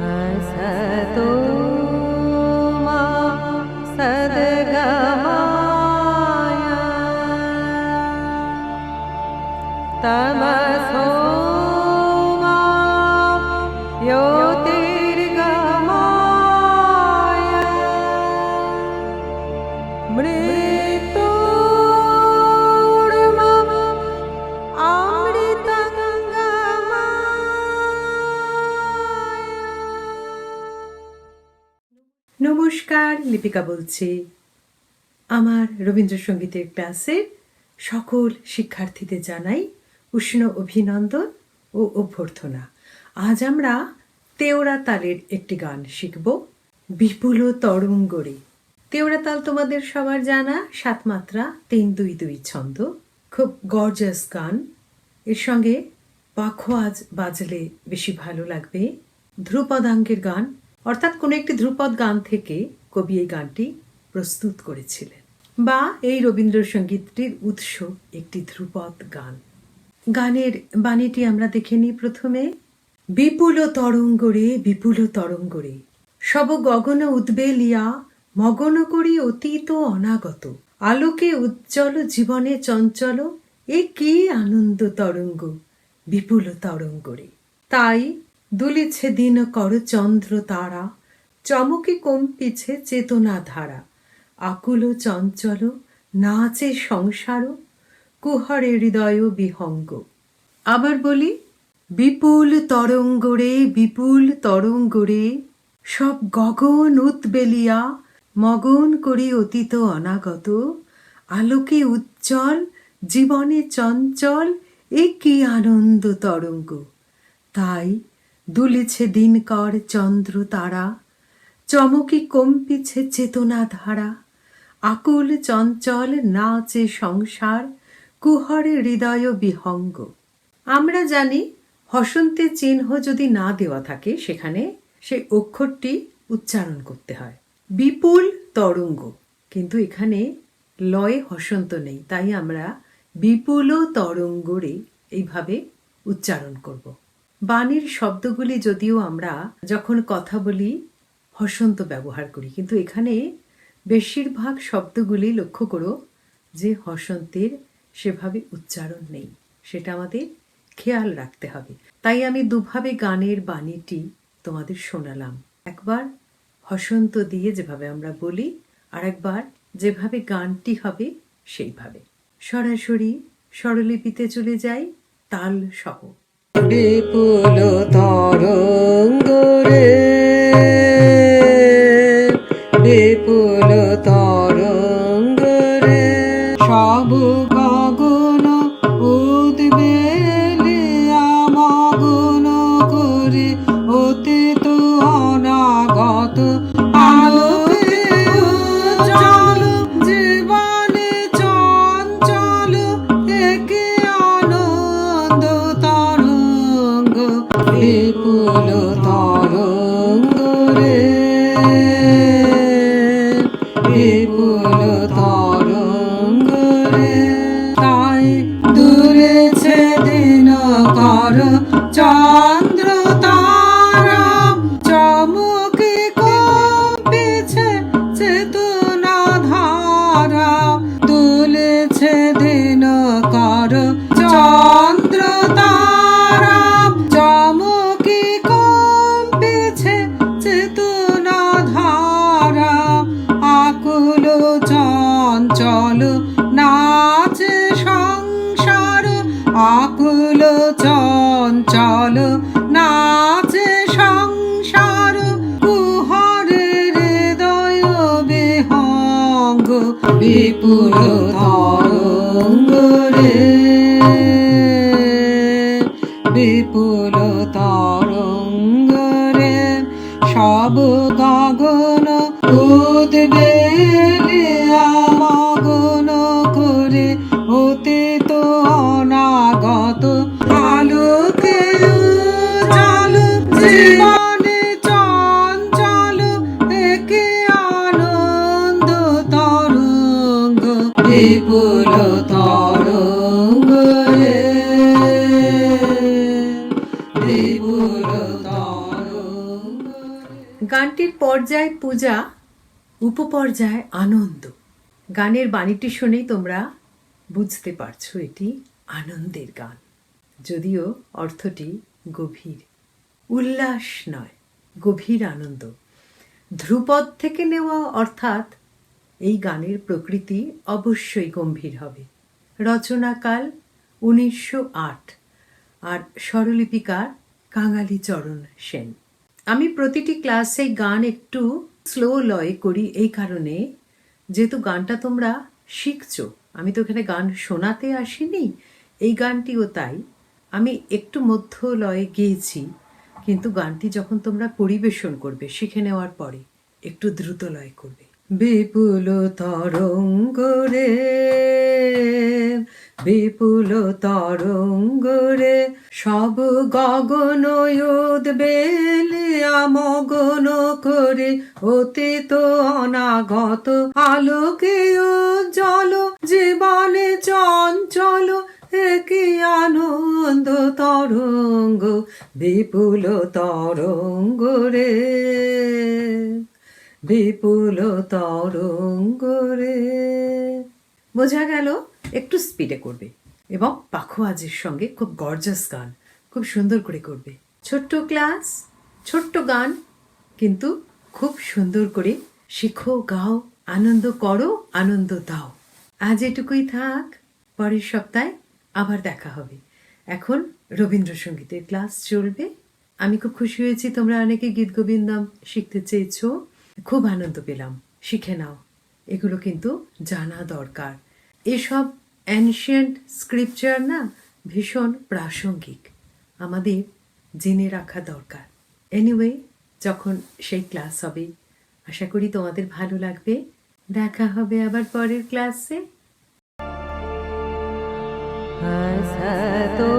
हसतो নমস্কার, লিপিকা বলছি। আমার রবীন্দ্রসঙ্গীতের ক্লাসের সকল শিক্ষার্থীদের জানাই উষ্ণ অভিনন্দন ও অভ্যর্থনা। আজ আমরা তেওড়া তালের একটি গান শিখব, বিপুল তরঙ্গরে। তেওড়া তাল তোমাদের সবার জানা, সাত মাত্রা, তিন, দুই দুই ছন্দ। খুব গর্জাস গান। এর সঙ্গে পাখোয়াজ বাজলে বেশি ভালো লাগবে। ধ্রুপদাঙ্গের গান অর্থাৎ কোনো একটি ধ্রুপদ গান থেকে কবি এই গানটি প্রস্তুত করেছিলেন। বা এই রবীন্দ্রসঙ্গীতটির উৎস একটি ধ্রুপদ গান। গানের বাণীটি আমরা দেখে নিই প্রথমে, বিপুল তরঙ্গরে বিপুল তরঙ্গরে সব গগন উদ্বেলিয়া মগন করি অতীত অনাগত, আলোকে উজ্জ্বল জীবনে চঞ্চল, এ কি আনন্দ তরঙ্গ, বিপুল তরঙ্গরে তাই দুলিছে দিন কর চন্দ্র তারা, চমকে কম্পিছে চেতনা ধারা। আকুল চঞ্চল, নাচে সংসার, কুহরে হৃদয় বিহঙ্গ। আবার বলি, বিপুল তরঙ্গরে বিপুল তরঙ্গরে সব গগন উৎবেলিয়া, মগন করি অতীত অনাগত। আলোকে উজ্জ্বল, জীবনে চঞ্চল এ কি আনন্দ তরঙ্গ। তাই দুলিছে দিনকর চন্দ্র তারা, চমকি কম্পিছে চেতনা ধারা। আকুল চঞ্চল নাচে সংসার, কুহরে হৃদয় বিহঙ্গ। আমরা জানি হসন্তের চিহ্ন যদি না দেওয়া থাকে সেখানে সেই অক্ষরটি উচ্চারণ করতে হয়। বিপুল তরঙ্গ, কিন্তু এখানে লয়ে হসন্ত নেই, তাই আমরা বিপুল তরঙ্গরে এইভাবে উচ্চারণ করব। বাণীর শব্দগুলি যদিও আমরা যখন কথা বলি, হসন্ত ব্যবহার করি। কিন্তু এখানে বেশিরভাগ শব্দগুলি লক্ষ্য করো যে হসন্তের সেভাবে উচ্চারণ নেই। সেটা আমাদের খেয়াল রাখতে হবে। তাই আমি দুভাবে গানের বাণীটি তোমাদের শোনালাম। একবার হসন্ত দিয়ে যেভাবে আমরা বলি আর একবার যেভাবে গানটি হবে, সেইভাবে। সরাসরি স্বরলিপিতে চলে যাই তাল সহ বিপুল তরঙ্গরে বিপুল তরঙ্গরে সব ধারা তুলেছে দিন কর চন্দ্র তারা চমকে কম্পিছে চেতনা ধারা আকুল চঞ্চল নাচে সংসার, আকুল চঞ্চল বিহঙ্গ বিপুল তরঙ্গ রে। বিপুল তরঙ্গ রে। সব গগন উদ্বেলিয়া গানটির পর্যায় পূজা, উপপর্যায় আনন্দ। গানের বাণীটি শুনেই তোমরা বুঝতে পারছ এটি আনন্দের গান। যদিও অর্থটি গভীর। উল্লাস নয়, গভীর আনন্দ। ধ্রুপদ থেকে নেওয়া অর্থাৎ এই গানের প্রকৃতি অবশ্যই গম্ভীর হবে। রচনাকাল উনিশশো আট আর স্বরলিপিকার কাঙালি চরণ সেন। আমি প্রতিটি ক্লাসে গান একটু স্লো লয় করি এই কারণে, যেহেতু গানটা তোমরা শিখছো, আমি তো এখানে গান শোনাতে আসিনি, এই গানটিও তাই। আমি একটু মধ্য লয়ে গেয়েছি, কিন্তু গানটি যখন তোমরা পরিবেশন করবে, শিখে নেওয়ার পরে একটু দ্রুত লয় করবে। বিপুল তরঙ্গ রে, বিপুল তরঙ্গ রে, সব গগন বেলে আমগন করে, অতীত অনাগত আলোকে জল জীবনে চঞ্চল কি আনন্দ তরঙ্গ, বিপুল তরঙ্গ রে। বিপুল তরঙ্গ রে বোঝা গেল, একটু স্পিডে করবে এবং পাখোয়াজের সঙ্গে খুব গর্জাস গান, খুব সুন্দর করে করবে। ছোট্ট ক্লাস ছোট্ট গান, কিন্তু খুব সুন্দর করে শিখো, গাও, আনন্দ করো, আনন্দ দাও। আজ এটুকুই থাক, পরের সপ্তাহে আবার দেখা হবে। এখন রবীন্দ্রসঙ্গীতের ক্লাস চলবে। আমি খুব খুশি হয়েছি, তোমরা অনেকে গীত গোবিন্দম শিখতে চেয়েছো। খুব আনন্দ পেলাম। শিখে নাও। এগুলো কিন্তু জানা দরকার। এসব অ্যানশিয়েন্ট স্ক্রিপচার না ভীষণ প্রাসঙ্গিক। আমাদের জেনে রাখা দরকার। এনিওয়ে যখন সেই ক্লাস হবে, আশা করি তোমাদের ভালো লাগবে। দেখা হবে আবার পরের ক্লাসে হ্যাঁ